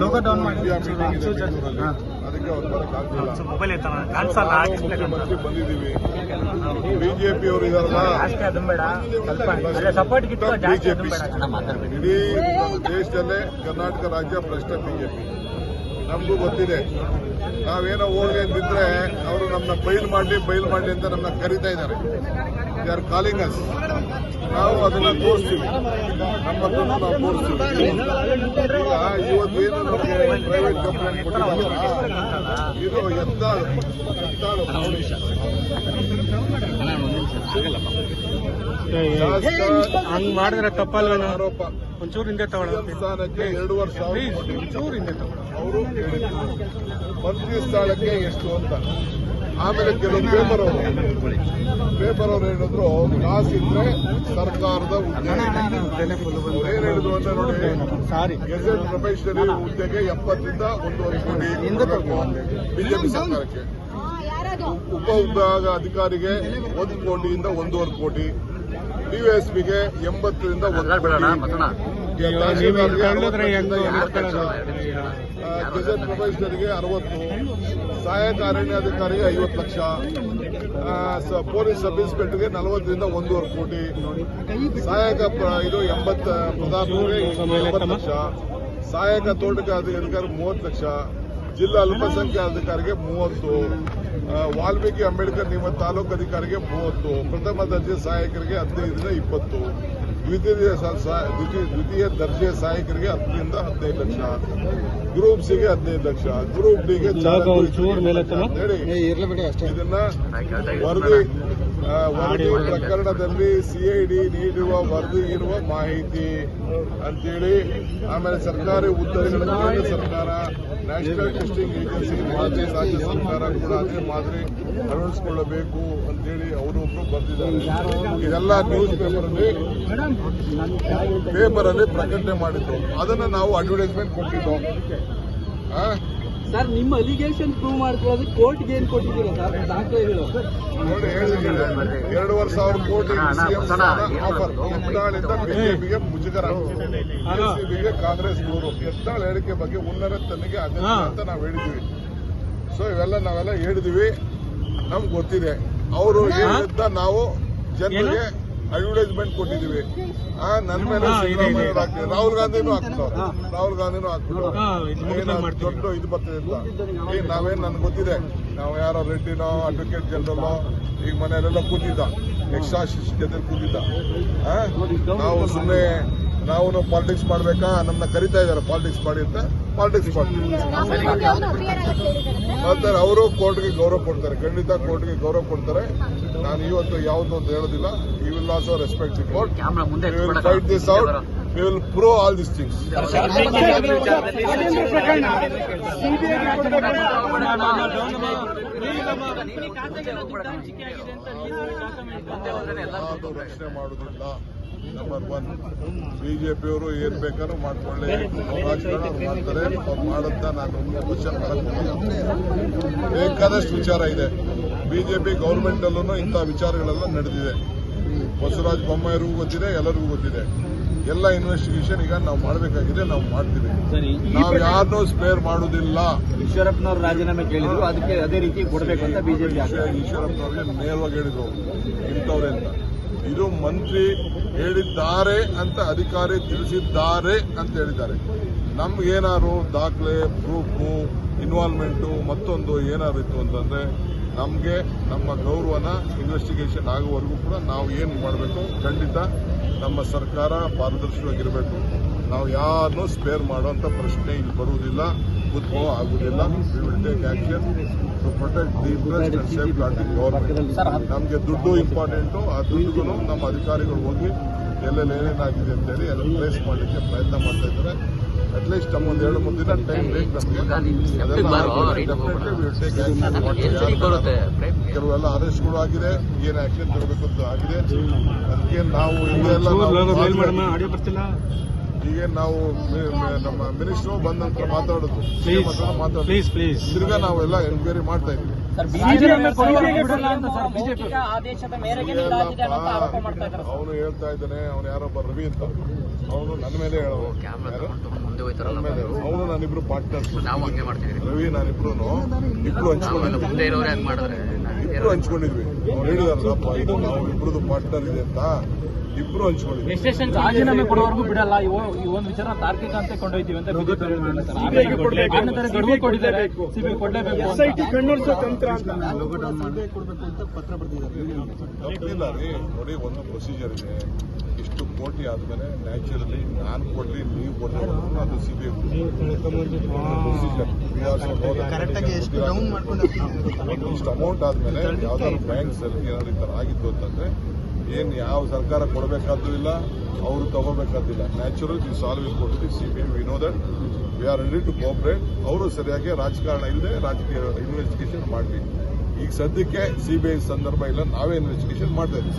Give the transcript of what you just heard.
Logo down ಮಾಡಿ. ಅದಕ್ಕೆ ಅವ್ರು ಮೊಬೈಲ್ ಮುಖ್ಯಮಂತ್ರಿ ಬಂದಿದ್ದೀವಿ. ಬಿಜೆಪಿ ಅವರು ಇದಾರಲ್ಲ. ಬೇಡ. ಇಡೀ ದೇಶದಲ್ಲೇ ಕರ್ನಾಟಕ ರಾಜ್ಯ ಭ್ರಷ್ಟ ಬಿಜೆಪಿ ನಮಗೂ ಗೊತ್ತಿದೆ. ನಾವೇನೋ ಹೋಗಿ ಅಂತಿದ್ರೆ ಅವರು ನಮ್ಮನ್ನ ಬೈಲ್ ಮಾಡಲಿ ಬೈಲ್ ಮಾಡಲಿ ಅಂತ ನಮ್ಮನ್ನ ಕರಿತಾ ಇದ್ದಾರೆ. ದೇ ಆರ್ ಕಾಲಿಂಗ್ ಅಸ್ ನಾವು ಅದನ್ನ ತೋರಿಸ್ತೀವಿ ನಮ್ಮ ಹತ್ರ ನಾವು ತೋರಿಸ್ತೀವಿ ಈಗ ಇವತ್ತು ಏನು ನಮಗೆ ಪ್ರೈವೇಟ್ ಕಂಪ್ಲೇಂಟ್ ಕೊಟ್ಟಿದ್ದಾರೆ ಇದು ಎತ್ತಾಳು ಹಂಗ್ ಮಾಡಿದ್ರೆ ತಪ್ಪಲ್ಲ ಆರೋಪ ಒಂಚೂರು ಹಿಂದೆ ತಗೊಳ್ಳೋ ಸ್ಥಾನಕ್ಕೆ ಎರಡೂವರೆ ಸಾವಿರ. ಒಂಚೂರು ಹಿಂದೆ ತಗೊಳ್ಳೋ ಅವರು ಮಂತ್ರಿ ಸ್ಥಳಕ್ಕೆ ಎಷ್ಟು ಅಂತ ಆಮೇಲೆ ಕೆಲವು ಪೇಪರ್ ಅವರು ಪೇಪರ್ ಅವರು ಹೇಳಿದ್ರು ಇದ್ರೆ ಸರ್ಕಾರದ ಹುದ್ದೆ ಏನ್ ಹೇಳಿದ್ರು ಅಂತ ನೋಡಿ ಸಾರಿ. ಗೆಜೆಟ್ ಪ್ರೊಫೆಷನರಿ ಹುದ್ದೆಗೆ ಎಪ್ಪತ್ತರಿಂದ ಒಂದೂವರೆ ಕೋಟಿ ಬಿಜೆಪಿ ಸರ್ಕಾರಕ್ಕೆ. ಉಪ ವಿಭಾಗ ಅಧಿಕಾರಿಗೆ ಒಂದು ಕೋಟಿಯಿಂದ ಒಂದೂವರೆ ಕೋಟಿ. ಡಿವೈಎಸ್ಪಿಗೆ ಎಂಬತ್ತರಿಂದ. ಗೆಜೆಟ್ ಪ್ರೊಫೆಷನರಿಗೆ ಅರವತ್ತು. ಸಹಾಯಕ ಅರಣ್ಯಾಧಿಕಾರಿಗೆ ಐವತ್ತು ಲಕ್ಷ ಪೊಲೀಸ್ ಸಬ್ ಇನ್ಸ್ಪೆಕ್ಟರ್ಗೆ ನಲವತ್ತರಿಂದ ಒಂದೂವರೆ ಕೋಟಿ. ಸಹಾಯಕ ಇದು ಎಂಬತ್ತ ಎಂಬತ್ತು ಲಕ್ಷ. ಸಹಾಯಕ ತೋಟಗಾರಿಕೆ ಮೂವತ್ತು ಲಕ್ಷ. ಜಿಲ್ಲಾ ಅಲ್ಪಸಂಖ್ಯಾತ ಅಧಿಕಾರಿಗೆ ಮೂವತ್ತು ವಾಲ್ಮೀಕಿ ಅಂಬೇಡ್ಕರ್ ನಿಮ್ಮ ತಾಲೂಕು ಅಧಿಕಾರಿಗೆ ಮೂವತ್ತು. ಪ್ರಥಮ ದರ್ಜೆ ಸಹಾಯಕರಿಗೆ ಹದಿನೈದರಿಂದ ಇಪ್ಪತ್ತು. ದ್ವಿತೀಯ ದ್ವಿತೀಯ ದರ್ಜೆ ಸಹಾಯಕರಿಗೆ ಹತ್ತರಿಂದ ಹದಿನೈದು ಲಕ್ಷ. ಗ್ರೂಪ್ ಸಿಗೆ ಹದಿನೈದು ಲಕ್ಷ ಗ್ರೂಪ್ ಡಿಗೆ. ಇದನ್ನ ವರದಿ ವರದಿ ಪ್ರಕರಣದಲ್ಲಿ ಸಿಐಡಿ ನೀಡಿರುವ ವರದಿ ಇರುವ ಮಾಹಿತಿ ಅಂತೇಳಿ ಆಮೇಲೆ ಸರ್ಕಾರಿ ಉತ್ತರಗಳನ್ನು ಕೇಂದ್ರ ಸರ್ಕಾರ ನ್ಯಾಷನಲ್ ಟೆಸ್ಟಿಂಗ್ ಏಜೆನ್ಸಿ ಮಾದರಿ ರಾಜ್ಯ ಸರ್ಕಾರ ಕೂಡ ಅದೇ ಮಾದರಿ ಅಳವಡಿಸಿಕೊಳ್ಳಬೇಕು ಅಂತೇಳಿ ಅವರೊಬ್ರು ಬರ್ತಿದ್ದಾರೆ ಇದೆಲ್ಲ ನ್ಯೂಸ್ ಪೇಪರ್ ಅಲ್ಲಿ ಪೇಪರ್ ಅಲ್ಲಿ ಪ್ರಕಟಣೆ ಮಾಡಿದ್ದು. ಅದನ್ನು ನಾವು ಅಡ್ವರ್ಟೈಸ್ಮೆಂಟ್ ಕೊಟ್ಟಿದ್ದು? ಸರ್ ನಿಮ್ಮ ಅಲಿಗೇಷನ್ ಪ್ರೂವ್ ಮಾಡ್ಕೊಳ್ಳೋದು ಕೋರ್ಟ್ಗೆ ಏನ್ ಕೊಟ್ಟಿದ್ದೀರಾ ಸರ್? ದಾಖಲೆಗಳು. ನೋಡಿ ಹೇಳಿದ್ದೀನಿ. ಎರಡೂವರೆ ಸಾವಿರ ಕೋಟಿ ಆಫರ್ ಎತ್ತಾಳಿಂದ ಬಿಜೆಪಿಗೆ ಮುಜುಗರ. ಬಿಜೆಪಿಗೆ ಕಾಂಗ್ರೆಸ್ ಮೂರು ಎತ್ತಾಳ ಹೇಳಿಕೆ ಬಗ್ಗೆ ಉನ್ನತ ತನಿಖೆ ಅದಕ್ಕೆ ಅಂತ ನಾವು ಹೇಳಿದ್ವಿ. ಸೊ ಇವೆಲ್ಲ ನಾವೆಲ್ಲ ಹೇಳಿದ್ವಿ. ನಮ್ಗೆ ಗೊತ್ತಿದೆ. ಅವರು ಹೇಳಿದ್ದ ನಾವು ಜನರಿಗೆ ಅಡ್ವರ್ಟೈಸ್ಮೆಂಟ್ ಕೊಟ್ಟಿದ್ದೀವಿ. ಆ ನನ್ನ ಮೇಲೆ ರಾಹುಲ್ ಗಾಂಧಿನೂ ಹಾಕ್ತಾರೆ ರಾಹುಲ್ ಗಾಂಧಿನೂ ಹಾಕ್ಬಿಟ್ಟು ಹಾ, ಇದು ಮುಗಿದ್ಮೇಲೆ ಏನಾದ್ರು ದೊಡ್ಡ ಇದು ಬರ್ತದೆ ಅಂತ. ಈಗ ನಾವೇನ್ ನನ್ಗೆ ಗೊತ್ತಿದೆ. ನಾವು ಯಾರೋ ರೆಡ್ಡಿನೋ ಅಡ್ವೊಕೇಟ್ ಜನರಲ್ಲೋ ಈಗ ಮನೆಯಲ್ಲೆಲ್ಲ ಕೂತಿದ್ದ. ಎಕ್ಸ್ಟ್ರಾ ಜೊತೆ ಕೂತಿದ್ದ. ಆ? ನಾವು ಸುಮ್ಮನೆ ನಾವು ಪಾಲಿಟಿಕ್ಸ್ ಮಾಡ್ಬೇಕಾ? ನಮ್ಮನ್ನ ಕರಿತಾ ಇದಾರೆ ಪಾಲಿಟಿಕ್ಸ್ ಮಾಡಿ ಅಂತ ಪಾಲಿಟಿಕ್ಸ್ ಮಾಡ್ತೀವಿ. ಅವರು ಕೋರ್ಟ್ಗೆ ಗೌರವ ಕೊಡ್ತಾರೆ ಖಂಡಿತ ಕೋರ್ಟ್ಗೆ ಗೌರವ ಕೊಡ್ತಾರೆ. ನಾನು ಇವತ್ತು ಯಾವ್ದು ಅಂತ ಹೇಳೋದಿಲ್ಲ. You will also respect report fight this out we will pro all this things ಪ್ರಶ್ನೆ ರಕ್ಷಣೆ ಮಾಡುವುದಿಲ್ಲ. ನಂಬರ್ ಒನ್ ಬಿಜೆಪಿಯವರು ಏನ್ ಬೇಕಾದ್ರೂ ಮಾಡ್ಕೊಳ್ಳಿ. ರಾಜಕಾರಣ ಮಾಡ್ತಾರೆ. ಮಾಡುತ್ತ ಮಾಡಂತ ನಾನು. ಬೇಕಾದಷ್ಟು ವಿಚಾರ ಇದೆ. ಬಿಜೆಪಿ ಗೌರ್ಮೆಂಟ್ ಅಲ್ಲೂ ಇಂಥ ವಿಚಾರಗಳೆಲ್ಲ ನಡೆದಿದೆ. ಬಸವರಾಜ ಬೊಮ್ಮಾಯರಿಗೂ ಗೊತ್ತಿದೆ ಎಲ್ಲರಿಗೂ ಗೊತ್ತಿದೆ. ಎಲ್ಲ ಇನ್ವೆಸ್ಟಿಗೇಷನ್ ಈಗ ನಾವು ಮಾಡಬೇಕಾಗಿದೆ ನಾವು ಮಾಡ್ತೀವಿ. ನಾವು ಯಾರನ್ನೂ ಸ್ಪೇರ್ ಮಾಡುವುದಿಲ್ಲ ಈಶ್ವರಪ್ಪನವರು ರಾಜೀನಾಮೆ ಕೇಳಿದ್ರು ಅದಕ್ಕೆ ಅದೇ ರೀತಿ ಕೊಡಬೇಕು ಅಂತ ಬಿಜೆಪಿ ಈಶ್ವರಪ್ಪನವ್ರಿಗೆ ನೇರವಾಗಿ ಹೇಳಿದ್ರು. ಇಂಥವ್ರೆ ಅಂತ ಇದು ಮಂತ್ರಿ ಹೇಳಿದ್ದಾರೆ ಅಂತ ಅಧಿಕಾರಿ ತಿಳಿಸಿದ್ದಾರೆ ಅಂತ ಹೇಳಿದ್ದಾರೆ. ನಮ್ಗೇನಾದ್ರು ದಾಖಲೆ ಪ್ರೂಫು ಇನ್ವಾಲ್ವ್ಮೆಂಟು ಮತ್ತೊಂದು ಏನಾದ್ರು ಇತ್ತು ಅಂತಂದ್ರೆ, ನಮಗೆ ನಮ್ಮ ಗೌರವನ ಇನ್ವೆಸ್ಟಿಗೇಷನ್ ಆಗುವವರೆಗೂ ಕೂಡ ನಾವು ಏನು ಮಾಡಬೇಕು? ಖಂಡಿತ ನಮ್ಮ ಸರ್ಕಾರ ಪಾರದರ್ಶಕವಾಗಿರಬೇಕು. ನಾವು ಯಾರನ್ನೂ ಸ್ಪೇರ್ ಮಾಡುವಂಥ ಪ್ರಶ್ನೆ ಇಲ್ಲಿ ಬರುವುದಿಲ್ಲ ಉದ್ಭವ ಆಗುವುದಿಲ್ಲ to protect the interest and safeguard government ನಮಗೆ ದುಡ್ಡು ಇಂಪಾರ್ಟೆಂಟು ಆ ದುಡ್ಡುಗೂ ನಮ್ಮ ಅಧಿಕಾರಿಗಳು ಹೋಗಿ ಎಲ್ಲೆಲ್ಲಿ ಏನೇನಾಗಿದೆ ಅಂತೇಳಿ ಎಲ್ಲ ಪ್ಲೇಸ್ ಮಾಡಲಿಕ್ಕೆ ಪ್ರಯತ್ನ ಮಾಡ್ತಾ ಇದ್ದಾರೆ ಅಟ್ಲೀಸ್ಟ್ ನಮ್ಮ ಒಂದು ಎರಡು ಮೂರು ದಿನ ಟೈಮ್ ಬೇಕು ನಮಗೆ ಕೆಲವೆಲ್ಲ ಅರೆಸ್ಟ್ಗಳು ಆಗಿದೆ ಏನು ಆಕ್ಷನ್ ತಗೋಬೇಕು ಅಂತ ಆಗಿದೆ ಅದಕ್ಕೆ ನಾವು ಇದೆಲ್ಲ ಈಗ ನಾವು ನಮ್ಮ ಮಿನಿಸ್ಟರ್ ಬಂದ ನಂತರ ಮಾತಾಡೋದು. ಪ್ಲೀಸ್ ಮಾತಾಡೋದು ಪ್ಲೀಸ್ ಪ್ಲೀಸ್ ತಿರ್ಗಾ ನಾವೆಲ್ಲ ಎನ್ಕ್ವೈರಿ ಮಾಡ್ತಾ ಇದ್ದಾರೆ. ಅವನು ಹೇಳ್ತಾ ಇದ್ದಾನೆ ಅವನು ಯಾರೊಬ್ಬ ರವಿ ಅಂತ. ಅವನು ನನ್ನ ಮೇಲೆ ಹೇಳೋದು. ಅವನು ನಾನಿಬ್ರು ಪಾರ್ಟ್ನರ್ಸ್ ಮಾಡ್ತೀವಿ ರವಿ ನಾನಿಬ್ರು ಇಬ್ರು ಹಂಚ್ಕೊಂಡಿದ್ವಿ. ಇಬ್ರು ಹಂಚ್ಕೊಂಡಿದ್ವಿ. ಅವ್ರು ಹೇಳಿದಾರಲ್ಲಪ್ಪ ಇದು ನಾವು ಇಬ್ರದ್ದು ಪಾರ್ಟ್ನರ್ ಇದೆ ಅಂತ. ಇಬ್ರು ಹಂಚ್ಕೊಂಡಿದ್ದೀವಿ ಎಸ್ಟೇಷನ್ ರಾಜೀನಾಮೆ ಕೊಡೋವರೆಗೂ ಬಿಡಲ್ಲ. ಈ ಒ- ಈ ಒಂದು ವಿಚಾರ ತಾರ್ಕಿಕ ಅಂತ ಕೊಂಡೊಯ್ತೀವಿ ಅಂತ ಬಿಜೆಪಿ ಗಡುವು ಸಿಬಿಐ ಕೊಡಲೇಬೇಕು. ಅಂತ. ಪತ್ರ ಬರೆದಿದ್ದಾರೆ. ತಪ್ಪಿಲ್ಲ ರೀ ನೋಡಿ ಒಂದು ಪ್ರೊಸೀಜರ್ ಇದೆ. ಇಷ್ಟು ಕೋಟಿ ಆದ್ಮೇಲೆ ನ್ಯಾಚುರಲಿ ನಾನು ಕೊಡ್ಲಿ ನೀವು ಕೊಡ್ಲಿ ಅದು ಸಿಬಿಐ ಕರೆಕ್ಟಾಗಿ ಎಷ್ಟು ಡೌನ್ ಮಾಡ್ಕೊಂಡು ಇಷ್ಟು ಅಮೌಂಟ್ ಆದ್ಮೇಲೆ ಯಾವ್ದಾದ್ರು ಬ್ಯಾಂಕ್ಸ್ ಅಲ್ಲಿ ಏನಾದ್ರು ಈ ತರ ಆಗಿತ್ತು ಅಂತಂದ್ರೆ ಏನ್ ಯಾವ ಸರ್ಕಾರ ಕೊಡಬೇಕಾದ್ದು ಇಲ್ಲ ಅವರು ತಗೋಬೇಕಾದಿಲ್ಲ. ನ್ಯಾಚುರಲ್ ಈ ಸಾಲ್ವ್ ಕೊಡ್ತೀವಿ C B we know that we are ready to cooperate ಅವರು ಸರಿಯಾಗಿ ರಾಜಕಾರಣ ಇಲ್ಲದೆ ರಾಜಕೀಯ ಇನ್ವೆಸ್ಟಿಗೇಷನ್ ಮಾಡಲಿ. ಈಗ ಸದ್ಯಕ್ಕೆ ಸಿಬಿಐ ಸಂದರ್ಭ ಇಲ್ಲ. ನಾವೇ ಇನ್ವೆಸ್ಟಿಗೇಷನ್ ಮಾಡ್ತಾ ಇದ್ದೀವಿ.